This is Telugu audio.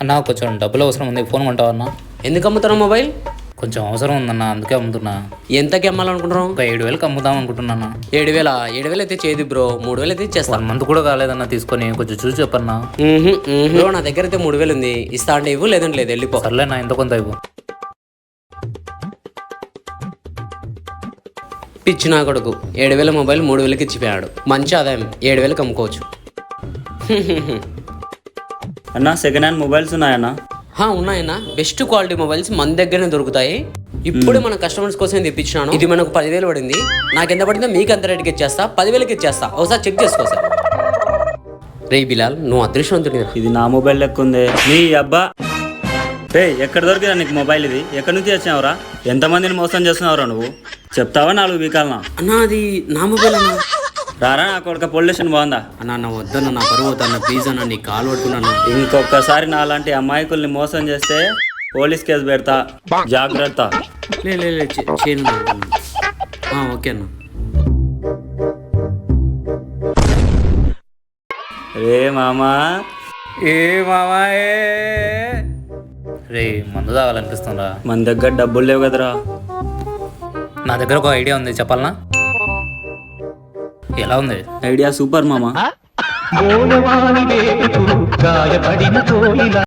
అన్న కొంచెం డబ్బులు అవసరం ఉంది. ఫోన్ కొంటావా అన్న? ఎందుకు అమ్ముతున్నావు మొబైల్? కొంచెం అవసరం ఉందన్న అందుకే అమ్ముతున్నా. ఎంతకి అమ్మాలనుకుంటున్నావు? ఒక ఏడు వేలకు అమ్ముదాం అనుకుంటున్నాను ఏడు వేల? ఏడు వేలు అయితే చేయదు బ్రో. మూడు వేలు అయితే ఇచ్చేస్తా. వన్ మంత్ కూడా కాలేదన్న తీసుకొని కొంచెం చూసి చెప్పన్నా. బ్రో నా దగ్గర అయితే మూడు వేలు ఉంది. ఇస్తా అంటే ఇవ్వు లేదంటే లేదు. వెళ్ళిపో. సర్లే నా ఎంత కొంత ఇవ్వు. పిచ్చి నా కొడుకు. ఏడు వేల మొబైల్ మూడు వేలకి ఇచ్చిపోయాడు. మంచి ఆదాయం. ఏడు వేలకు అమ్ముకోవచ్చు. అన్న సెకండ్ హ్యాండ్ మొబైల్స్ ఉన్నాయన్నా? హా ఉన్నాయన్నా. బెస్ట్ క్వాలిటీ మొబైల్స్ మన దగ్గరనే దొరుకుతాయి. ఇప్పుడు మన కస్టమర్స్ కోసం తెప్పించినాను. ఇది మనకు పదివేలు పడింది. నాకు ఎంత పడిందో మీకు అంత రేటుకి ఇచ్చేస్తా. పదివేలకి ఇచ్చేస్తా. ఒకసారి చెక్ చేసుకో సార్. రే బిలాల్ నువ్వు అదృష్టవంతుడి ఇది నా మొబైల్ లెక్క ఉంది. నీ అబ్బా. రే ఎక్కడ దొరికిరా నీకు మొబైల్ ఇది? ఎక్కడి నుంచి వచ్చినావురా ఎంతమందిని మోసం చేస్తున్నావురా నువ్వు? చెప్తావా నాలుగు వీకాలనా? అన్నా అది నా మొబైల్ అన్నా. రారా నా కొడుక పొల్యూషన్ బాగుందా? అన్నా నా వద్దన్న నా పరువు వద్దన్న ప్లీజ్ అన్న నీ కాలు పట్టుకున్నాను ఇంకొకసారి నాలాంటి అమాయకుల్ని మోసం చేస్తే పోలీస్ కేసు పెడతా. జాగ్రత్త. లే లే లే ఓకే అన్న. రే మామా. ఏ మామా రే మందు తాగాలనిపిస్తుందా మన దగ్గర డబ్బులు లేవు కదరా. నా దగ్గర ఒక ఐడియా ఉంది చెప్పాలనా? ఎలా ఉంది? ఐడియా సూపర్ మామా.